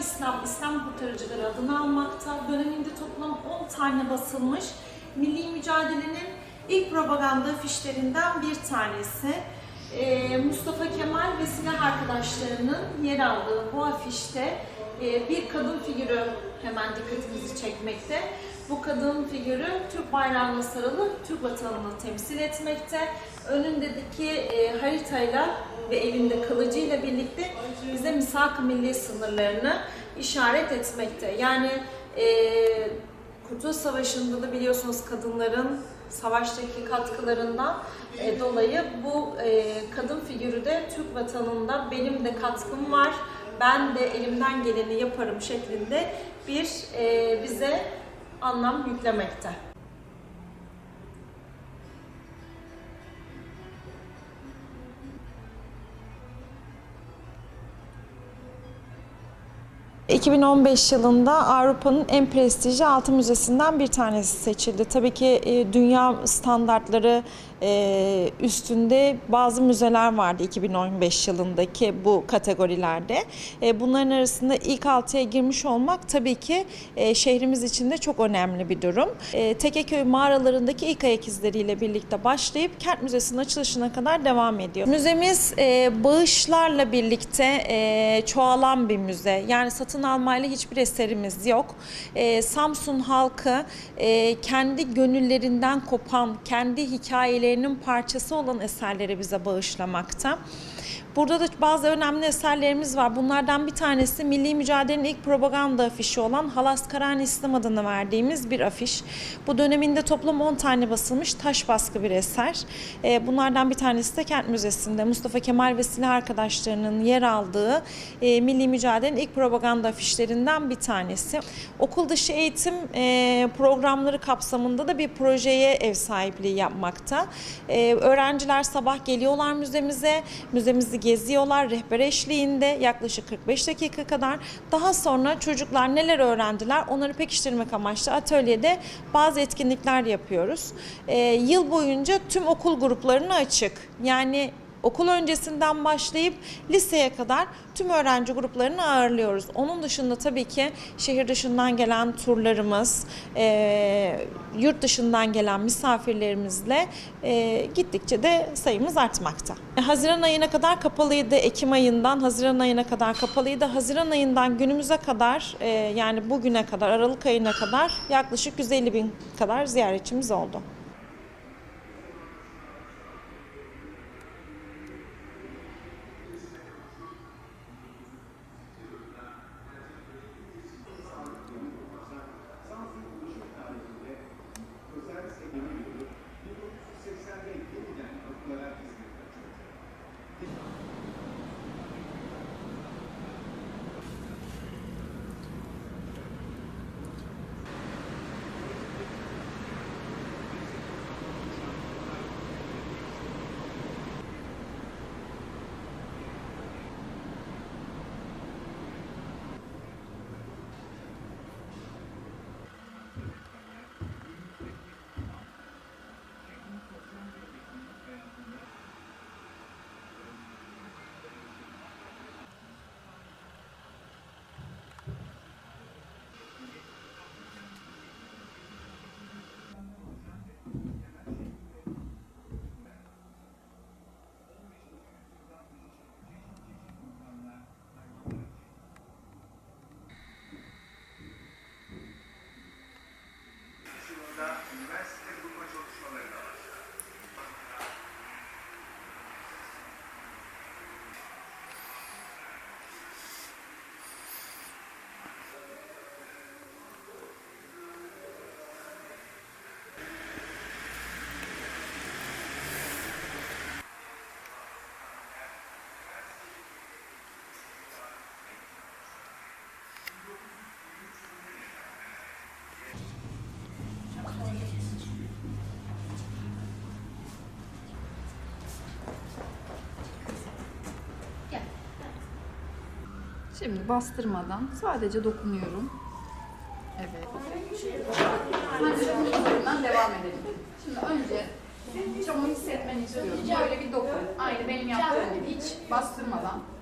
İslam, İslam kurtarıcıları adını almakta. Döneminde toplam 10 tane basılmış milli mücadelenin ilk propaganda afişlerinden bir tanesi. Ee, Mustafa Kemal ve silah arkadaşlarının yer aldığı bu afişte e, bir kadın figürü hemen dikkatimizi çekmekte. Bu kadın figürü Türk bayrağına sarılı Türk vatanını temsil etmekte. Önündeki e, haritayla ve elinde kılıcıyla birlikte bize misak-ı milli sınırlarını işaret etmekte. Yani e, Kurtuluş Savaşı'nda da biliyorsunuz kadınların savaştaki katkılarından e, dolayı bu e, kadın figürü de Türk vatanında benim de katkım var, ben de elimden geleni yaparım şeklinde bir e, bize anlam yüklemekte. ...2015 yılında Avrupa'nın en prestijli altın müzesinden bir tanesi seçildi. Tabii ki e, dünya standartları e, üstünde bazı müzeler vardı 2015 yılındaki bu kategorilerde. E, Bunların arasında ilk altıya girmiş olmak tabii ki şehrimiz için de çok önemli bir durum. Tekeköy mağaralarındaki ilk ayak izleriyle birlikte başlayıp Kent Müzesi'nin açılışına kadar devam ediyor. Müzemiz bağışlarla birlikte çoğalan bir müze. Yani satın almayla hiçbir eserimiz yok. E, Samsun halkı e, kendi gönüllerinden kopan, kendi hikayelerinin parçası olan eserleri bize bağışlamakta. Burada da bazı önemli eserlerimiz var. Bunlardan bir tanesi milli mücadelenin ilk propaganda afişi olan Halas Karan İslam adını verdiğimiz bir afiş. Bu döneminde toplam 10 tane basılmış taş baskı bir eser. Ee, Bunlardan bir tanesi de Kent Müzesi'nde Mustafa Kemal ve silah arkadaşlarının yer aldığı e, milli mücadelenin ilk propaganda afişlerinden bir tanesi. Okul dışı eğitim e, programları kapsamında da bir projeye ev sahipliği yapmakta. E, Öğrenciler sabah geliyorlar müzemize, müzemizi geziyorlar rehber eşliğinde yaklaşık 45 dakika kadar. Daha sonra çocuklar neler öğrendiler onları pekiştirmek amaçlı atölyede bazı etkinlikler yapıyoruz. E, yıl boyunca tüm okul gruplarına açık. Yani okul öncesinden başlayıp liseye kadar tüm öğrenci gruplarını ağırlıyoruz. Onun dışında tabii ki şehir dışından gelen turlarımız, e, yurt dışından gelen misafirlerimizle e, gittikçe de sayımız artmakta. Haziran ayına kadar kapalıydı. Ekim ayından Haziran ayına kadar kapalıydı. Haziran ayından günümüze kadar e, yani bugüne kadar Aralık ayına kadar yaklaşık 150 bin kadar ziyaretçimiz oldu. diversos, tem grupos de outros problemas. Şimdi bastırmadan sadece dokunuyorum. Evet. Bundan devam edelim. Şimdi önce çamur hissetmeni istiyorum. Böyle bir dokun. Aynı benim yaptığım gibi hiç bastırmadan.